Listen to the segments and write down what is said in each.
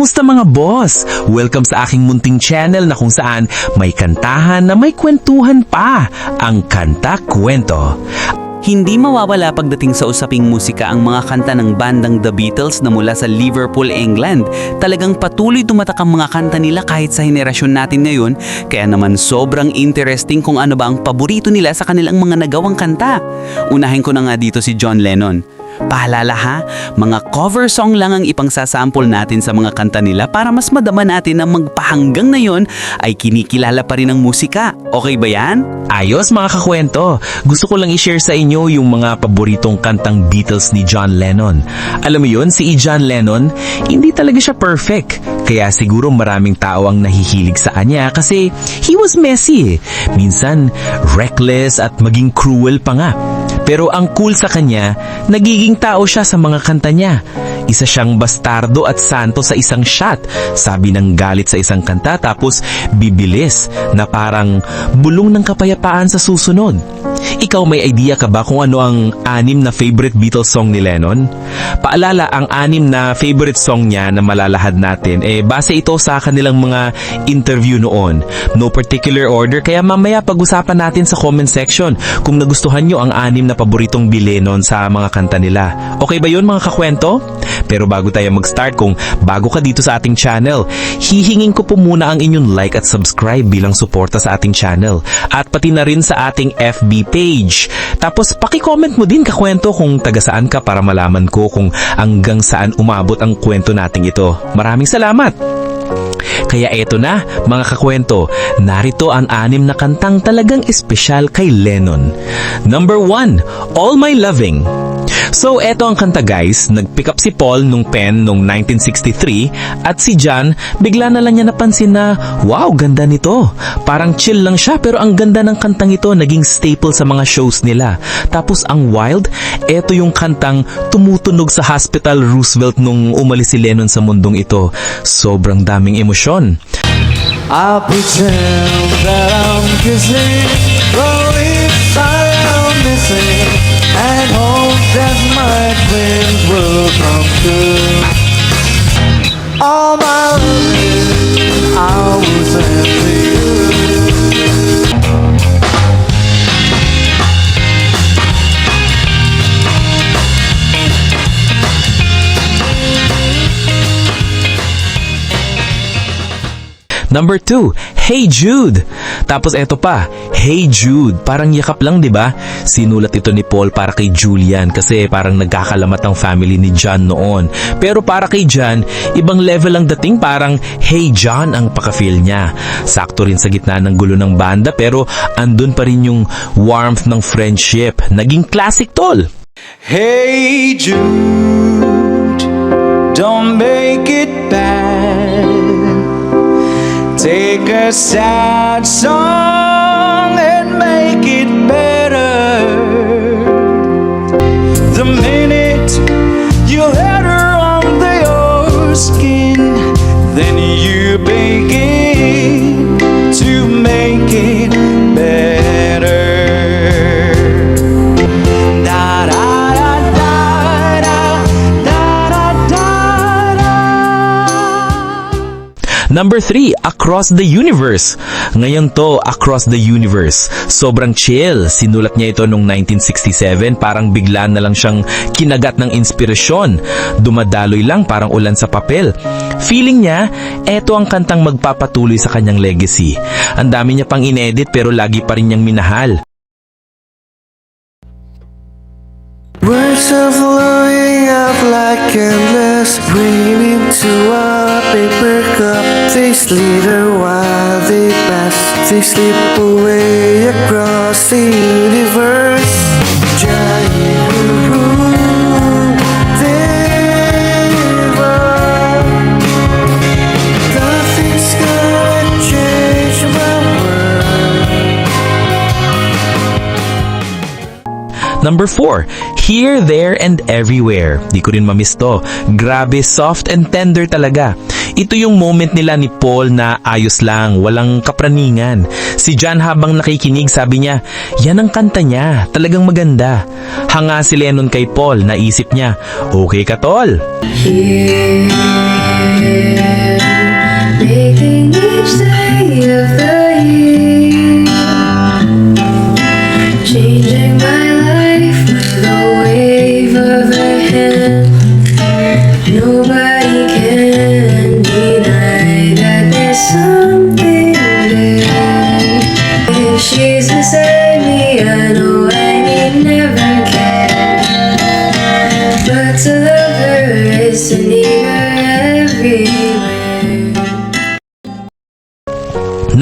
Kamusta mga boss? Welcome sa aking munting channel na kung saan may kantahan na may kwentuhan pa. Ang Kanta Kwento. Hindi mawawala pagdating sa usaping musika ang mga kanta ng bandang The Beatles na mula sa Liverpool, England. Talagang patuloy tumatak ang mga kanta nila kahit sa henerasyon natin ngayon, kaya naman sobrang interesting kung ano ba ang paborito nila sa kanilang mga nagawang kanta. Unahin ko na nga dito si John Lennon. Paalala ha, mga cover song lang ang ipangsasample natin sa mga kanta nila para mas madama natin na magpahanggang na yon ay kinikilala pa rin ang musika. Okay ba yan? Ayos mga kakwento. Gusto ko lang i-share sa inyo yung mga paboritong kantang Beatles ni John Lennon. Alam mo yun, si John Lennon, hindi talaga siya perfect. Kaya siguro maraming tao ang nahihilig sa kanya kasi he was messy. eh. Minsan, reckless at maging cruel pa nga. Pero ang cool sa kanya, nagiging tao siya sa mga kanta niya. Isa siyang bastardo at santo sa isang shot. Sabi ng galit sa isang kanta tapos bibilis na parang bulong ng kapayapaan sa susunod. Ikaw may idea ka ba kung ano ang anim na favorite Beatles song ni Lennon? Paalala, ang anim na favorite song niya na malalahad natin, eh base ito sa kanilang mga interview noon. No particular order, kaya mamaya pag-usapan natin sa comment section kung nagustuhan nyo ang anim na paboritong Lennon sa mga kanta nila. Okay ba yun mga kakwento? Pero bago tayo mag-start, kung bago ka dito sa ating channel, hihingin ko po muna ang inyong like at subscribe bilang suporta sa ating channel. At pati na rin sa ating FB page. Tapos paki-comment mo din kakwento kung taga saan ka para malaman ko kung hanggang saan umabot ang kwento nating ito. Maraming salamat! Kaya eto na, mga kakwento, narito ang anim na kantang talagang espesyal kay Lennon. Number 1, All My Loving. So eto ang kanta guys, nag-pick up si Paul nung pen nung 1963 at si John bigla na lang niya napansin na wow, ganda nito. Parang chill lang siya pero ang ganda ng kantang ito naging staple sa mga shows nila. Tapos ang wild, eto yung kantang tumutunog sa Hospital Roosevelt nung umalis si Lennon sa mundong ito. Sobrang daming emosyon. I'll pretend that I'm kissing My dreams will come true. All my Number 2, Hey Jude. Tapos eto pa, Hey Jude. Parang yakap lang 'di ba? Sinulat ito ni Paul para kay Julian kasi parang nagkakalamat ang family ni John noon. Pero para kay John, ibang level ang dating parang Hey John ang paka-feel niya. Sakto rin sa gitna ng gulo ng banda pero andun pa rin yung warmth ng friendship. Naging classic tol. Hey Jude, don't make it bad. A sad song and make it better. The minute you let her under your skin, Number 3, Across the Universe. Ngayon to, Across the Universe. Sobrang chill. Sinulat niya ito noong 1967. Parang bigla na lang siyang kinagat ng inspirasyon. Dumadaloy lang parang ulan sa papel. Feeling niya, eto ang kantang magpapatuloy sa kanyang legacy. Ang dami niya pang inedit pero lagi pa rin niyang minahal. Words flowing up like endless rain into a paper cup. They slither while they pass. They slip away across the universe. Number 4, Here, There, and Everywhere. Di ko rin mamiss to. Grabe, soft and tender talaga. Ito yung moment nila ni Paul na ayos lang, walang kapraningan. Si John habang nakikinig sabi niya, yan ang kanta niya, talagang maganda. Hanga si Lennon kay Paul, naisip niya, okay ka tol. Here,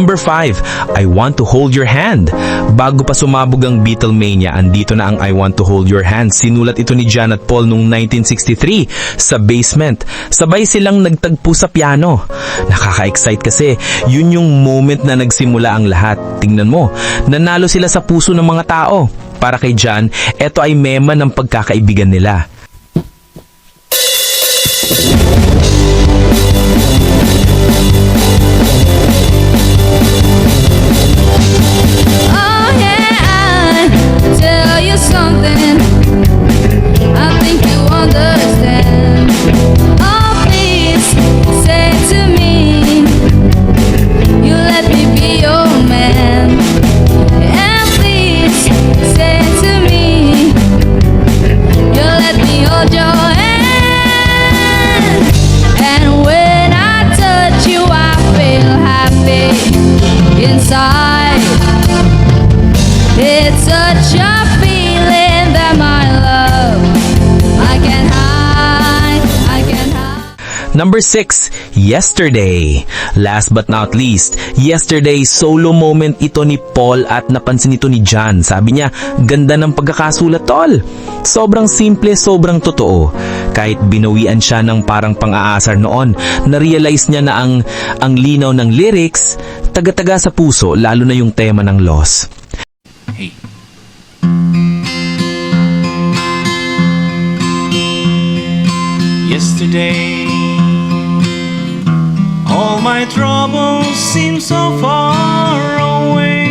Number 5, I Want to Hold Your Hand. Bago pa sumabog ang Beatlemania, andito na ang I Want to Hold Your Hand. Sinulat ito ni John at Paul noong 1963 sa basement. Sabay silang nagtagpo sa piano. Nakaka-excite kasi yun yung moment na nagsimula ang lahat. Tingnan mo, nanalo sila sa puso ng mga tao. Para kay John, ito ay mema ng pagkakaibigan nila. Number 6, Yesterday. Last but not least, Yesterday solo moment ito ni Paul at napansin ito ni John. Sabi niya, ganda ng pagkakasulat tol. Sobrang simple, sobrang totoo. Kahit binawian siya ng parang pang-aasar noon, na-realize niya na ang, ang linaw ng lyrics, taga-taga sa puso, lalo na yung tema ng loss. Hey. Yesterday, all my troubles seem so far away.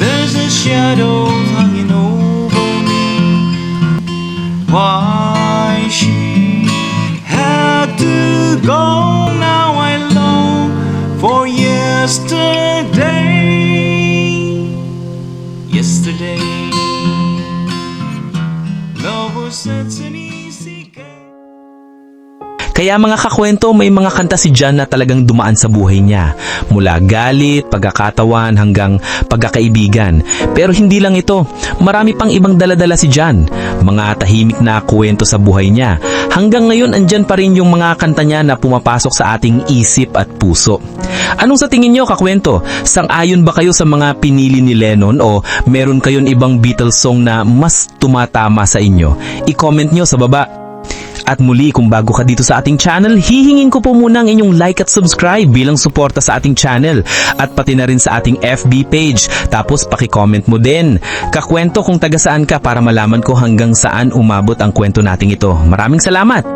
There's a shadow hanging over me. Why she had to go? Kaya mga kakwento, may mga kanta si John na talagang dumaan sa buhay niya. Mula galit, pagkakatawan, hanggang pagkakaibigan. Pero hindi lang ito, marami pang ibang daladala si John. Mga tahimik na kwento sa buhay niya. Hanggang ngayon, andyan pa rin yung mga kanta niya na pumapasok sa ating isip at puso. Anong sa tingin niyo, kakwento? Sang-ayon ba kayo sa mga pinili ni Lennon o meron kayon ibang Beatles song na mas tumatama sa inyo? I-comment niyo sa baba. At muli kung bago ka dito sa ating channel, hihingin ko po muna ang inyong like at subscribe bilang suporta sa ating channel at pati na rin sa ating FB page. Tapos paki-comment mo din. Kakwento kung taga saan ka para malaman ko hanggang saan umabot ang kwento nating ito. Maraming salamat!